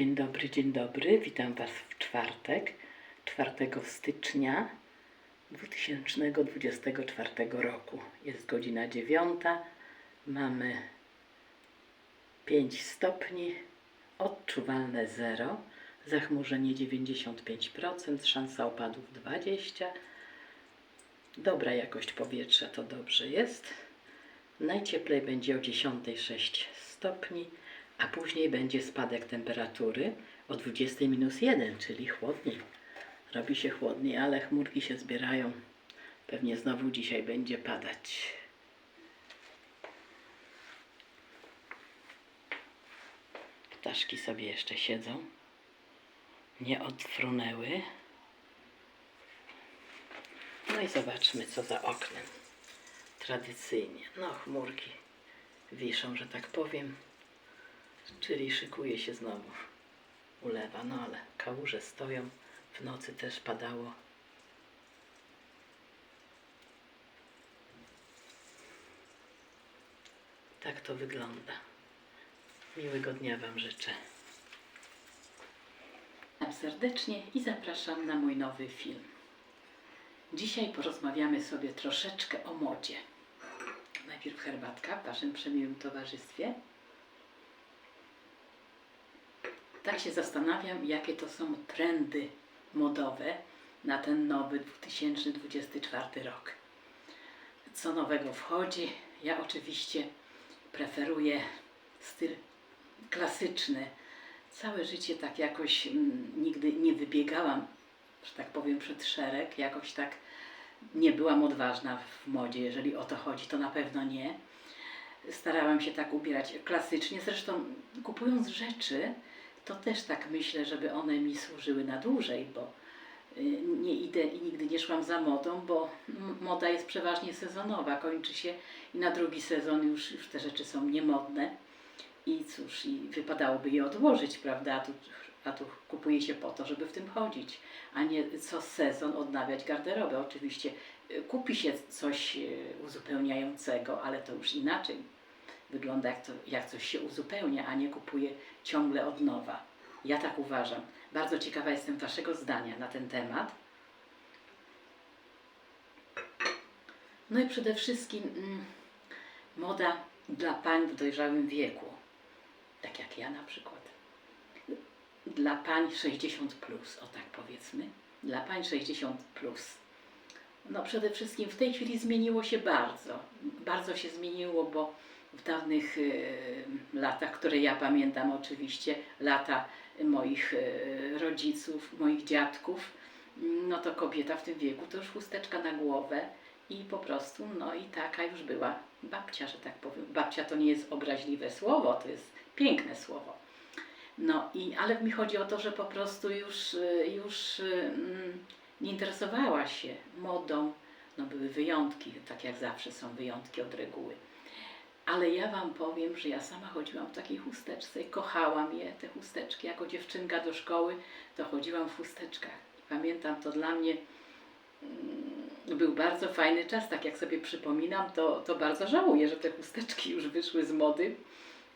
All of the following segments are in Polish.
Dzień dobry, dzień dobry. Witam Was w czwartek, 4 stycznia 2024 roku. Jest godzina 9. Mamy 5 stopni, odczuwalne 0, zachmurzenie 95%, szansa opadów 20%. Dobra jakość powietrza to dobrze jest. Najcieplej będzie o 10:06 stopni, a później będzie spadek temperatury o 20 minus 1, czyli chłodniej. Robi się chłodniej, ale chmurki się zbierają. Pewnie znowu dzisiaj będzie padać. Ptaszki sobie jeszcze siedzą. Nie odfrunęły. No i zobaczmy, co za oknem. Tradycyjnie. No, chmurki wiszą, że tak powiem. Czyli szykuje się znowu ulewa. No ale kałuże stoją. W nocy też padało. Tak to wygląda. Miłego dnia Wam życzę. Witam serdecznie i zapraszam na mój nowy film. Dzisiaj porozmawiamy sobie troszeczkę o modzie. Najpierw herbatka w Waszym przemiłym towarzystwie. Tak się zastanawiam, jakie to są trendy modowe na ten nowy 2024 rok. Co nowego wchodzi? Ja oczywiście preferuję styl klasyczny. Całe życie tak jakoś mm, nigdy nie wybiegałam, że tak powiem, przed szereg. Jakoś tak nie byłam odważna w modzie. Jeżeli o to chodzi, to na pewno nie. Starałam się tak ubierać klasycznie. Zresztą kupując rzeczy, to też tak myślę, żeby one mi służyły na dłużej, bo y, nie idę i nigdy nie szłam za modą, bo moda jest przeważnie sezonowa, kończy się i na drugi sezon już, już te rzeczy są niemodne. I cóż, i wypadałoby je odłożyć, prawda? A tu, a tu kupuje się po to, żeby w tym chodzić, a nie co sezon odnawiać garderobę. Oczywiście y, kupi się coś y, uzupełniającego, ale to już inaczej wygląda, jak, to, jak coś się uzupełnia, a nie kupuje ciągle od nowa. Ja tak uważam. Bardzo ciekawa jestem Waszego zdania na ten temat. No i przede wszystkim mm, moda dla pań w dojrzałym wieku, tak jak ja na przykład. Dla pań 60, plus, o tak powiedzmy. Dla pań 60. Plus. No przede wszystkim w tej chwili zmieniło się bardzo. Bardzo się zmieniło, bo w dawnych y, latach, które ja pamiętam oczywiście, lata moich y, rodziców, moich dziadków, no to kobieta w tym wieku to już chusteczka na głowę i po prostu, no i taka już była babcia, że tak powiem. Babcia to nie jest obraźliwe słowo, to jest piękne słowo. No i, ale mi chodzi o to, że po prostu już, y, już mm, nie interesowała się modą. No były wyjątki, tak jak zawsze są wyjątki od reguły. Ale ja Wam powiem, że ja sama chodziłam w takiej chusteczce i kochałam je, te chusteczki. Jako dziewczynka do szkoły to chodziłam w chusteczkach. I pamiętam, to dla mnie mm, był bardzo fajny czas. Tak jak sobie przypominam, to, to bardzo żałuję, że te chusteczki już wyszły z mody,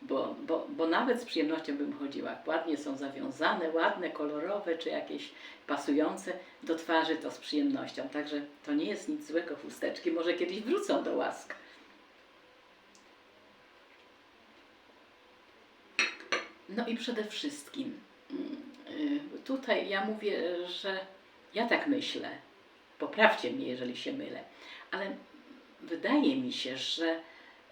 bo, bo, bo nawet z przyjemnością bym chodziła. Ładnie są zawiązane, ładne, kolorowe, czy jakieś pasujące do twarzy, to z przyjemnością. Także to nie jest nic złego, chusteczki może kiedyś wrócą do łask. No i przede wszystkim mm, y, tutaj ja mówię, że ja tak myślę. Poprawcie mnie, jeżeli się mylę, ale wydaje mi się, że,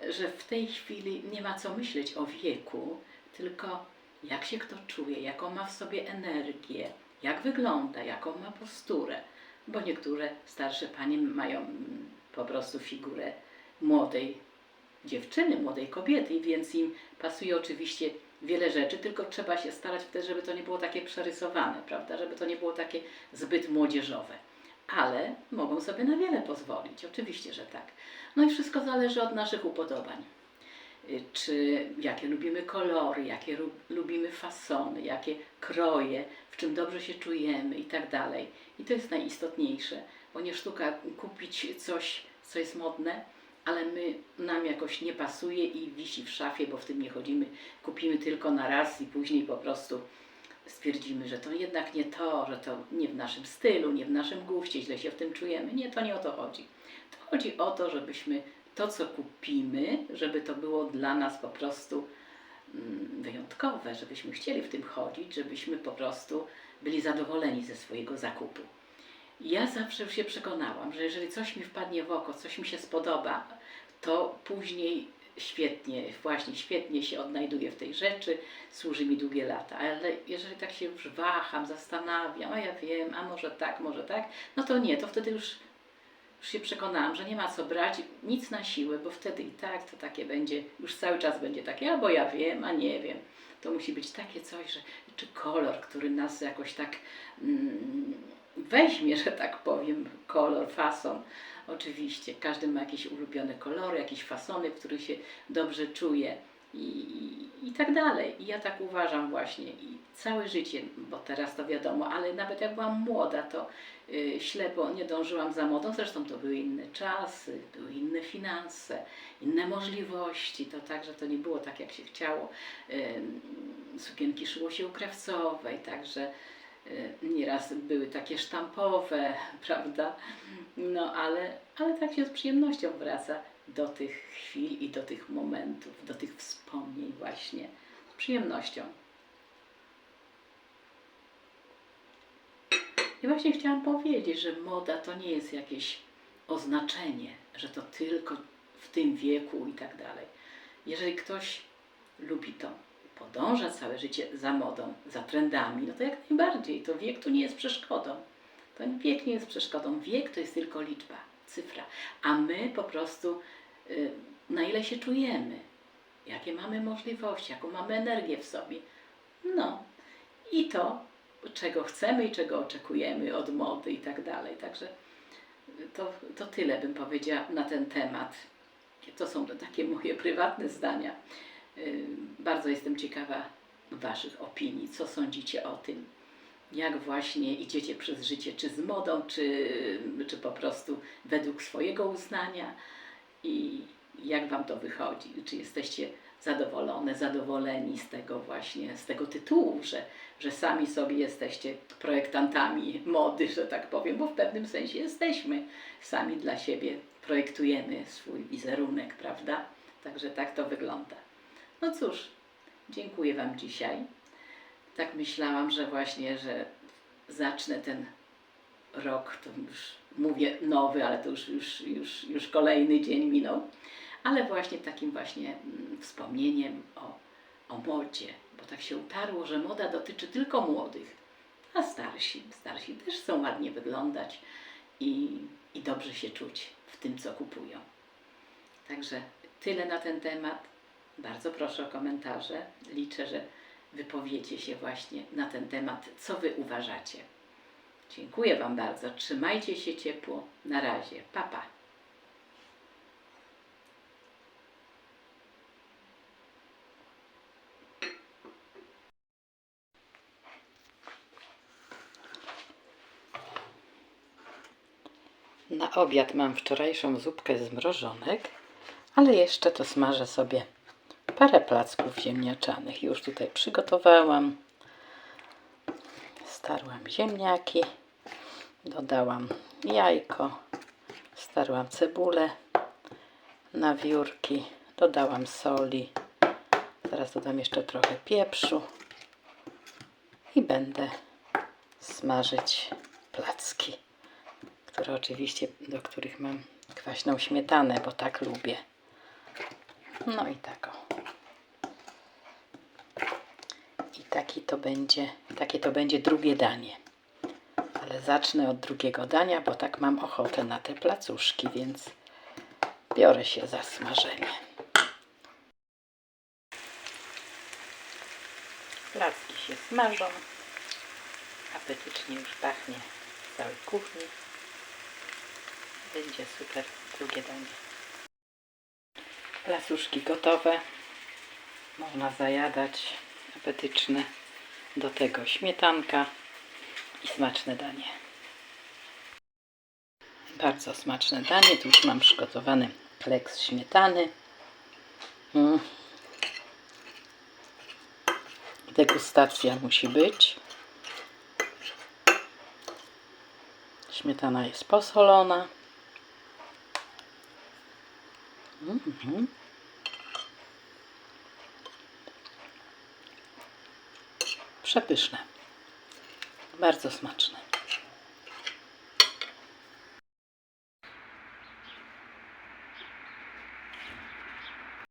że w tej chwili nie ma co myśleć o wieku, tylko jak się kto czuje, jaką ma w sobie energię, jak wygląda, jaką ma posturę. Bo niektóre starsze panie mają mm, po prostu figurę młodej dziewczyny, młodej kobiety, więc im pasuje oczywiście wiele rzeczy, tylko trzeba się starać wtedy, żeby to nie było takie przerysowane, prawda? Żeby to nie było takie zbyt młodzieżowe. Ale mogą sobie na wiele pozwolić, oczywiście, że tak. No i wszystko zależy od naszych upodobań. Y, Czy jakie lubimy kolory, jakie lubimy fasony, jakie kroje, w czym dobrze się czujemy i tak dalej. I to jest najistotniejsze, bo nie sztuka kupić coś, co jest modne, ale my, nam jakoś nie pasuje i wisi w szafie, bo w tym nie chodzimy. Kupimy tylko na raz i później po prostu stwierdzimy, że to jednak nie to, że to nie w naszym stylu, nie w naszym guście, źle się w tym czujemy. Nie, to nie o to chodzi. To chodzi o to, żebyśmy to, co kupimy, żeby to było dla nas po prostu mm, wyjątkowe, żebyśmy chcieli w tym chodzić, żebyśmy po prostu byli zadowoleni ze swojego zakupu. Ja zawsze się przekonałam, że jeżeli coś mi wpadnie w oko, coś mi się spodoba, to później świetnie, właśnie świetnie się odnajduję w tej rzeczy, służy mi długie lata. Ale jeżeli tak się już waham, zastanawiam, a ja wiem, a może tak, może tak, no to nie, to wtedy już, już się przekonałam, że nie ma co brać nic na siłę, bo wtedy i tak to takie będzie, już cały czas będzie takie, albo ja wiem, a nie wiem. To musi być takie coś, że czy kolor, który nas jakoś tak mm, weźmie, że tak powiem, kolor, fason. Oczywiście, każdy ma jakieś ulubione kolory, jakieś fasony, w których się dobrze czuje i, i, tak dalej. I ja tak uważam właśnie. I całe życie, bo teraz to wiadomo, ale nawet jak byłam młoda, to y, ślepo nie dążyłam za modą. Zresztą to były inne czasy, były inne finanse, inne możliwości. To także to nie było tak, jak się chciało. Sukienki szyło się u krawcowej, także nieraz były takie sztampowe, prawda? No ale, ale tak się z przyjemnością wraca do tych chwil i do tych momentów, do tych wspomnień właśnie. Z przyjemnością. I właśnie chciałam powiedzieć, że moda to nie jest jakieś oznaczenie, że to tylko w tym wieku i tak dalej. Jeżeli ktoś lubi to, podąża całe życie za modą, za trendami, no to jak najbardziej. To wiek tu nie jest przeszkodą. To wiek nie jest przeszkodą. Wiek to jest tylko liczba, cyfra. A my po prostu, y, na ile się czujemy, jakie mamy możliwości, jaką mamy energię w sobie. No i to, czego chcemy i czego oczekujemy od mody i tak dalej. Także to, to tyle bym powiedziała na ten temat. To są takie moje prywatne zdania. Y, Bardzo jestem ciekawa Waszych opinii. Co sądzicie o tym? Jak właśnie idziecie przez życie, czy z modą, czy, czy po prostu według swojego uznania i jak Wam to wychodzi? Czy jesteście zadowolone, zadowoleni z tego właśnie, z tego tytułu, że, że sami sobie jesteście projektantami mody, że tak powiem, bo w pewnym sensie jesteśmy. Sami dla siebie projektujemy swój wizerunek, prawda? Także tak to wygląda. No cóż, dziękuję Wam dzisiaj. Tak myślałam, że właśnie, że zacznę ten rok, to już mówię nowy, ale to już, już, już, już kolejny dzień minął, ale właśnie takim właśnie mm, wspomnieniem o, o modzie, bo tak się utarło, że moda dotyczy tylko młodych, a starsi, starsi też chcą ładnie wyglądać i, i dobrze się czuć w tym, co kupują. Także tyle na ten temat. Bardzo proszę o komentarze. Liczę, że wypowiecie się właśnie na ten temat, co Wy uważacie. Dziękuję Wam bardzo. Trzymajcie się ciepło. Na razie. Pa, pa. Na obiad mam wczorajszą zupkę z mrożonek, ale jeszcze to smażę sobie parę placków ziemniaczanych. Już tutaj przygotowałam. Starłam ziemniaki, dodałam jajko, starłam cebulę na wiórki, dodałam soli. Teraz dodam jeszcze trochę pieprzu i będę smażyć placki, które oczywiście, do których mam kwaśną śmietanę, bo tak lubię. No i tak o. I taki to będzie, takie to będzie drugie danie. Ale zacznę od drugiego dania, bo tak mam ochotę na te placuszki, więc biorę się za smażenie. Placki się smażą. Apetycznie już pachnie w całej kuchni. Będzie super drugie danie. Placuszki gotowe. Można zajadać. Apetyczne. Do tego śmietanka i smaczne danie. Bardzo smaczne danie. Tu już mam przygotowany kleks śmietany. Mm. Degustacja musi być. Śmietana jest posolona. Mhm. Przepyszne. Bardzo smaczne.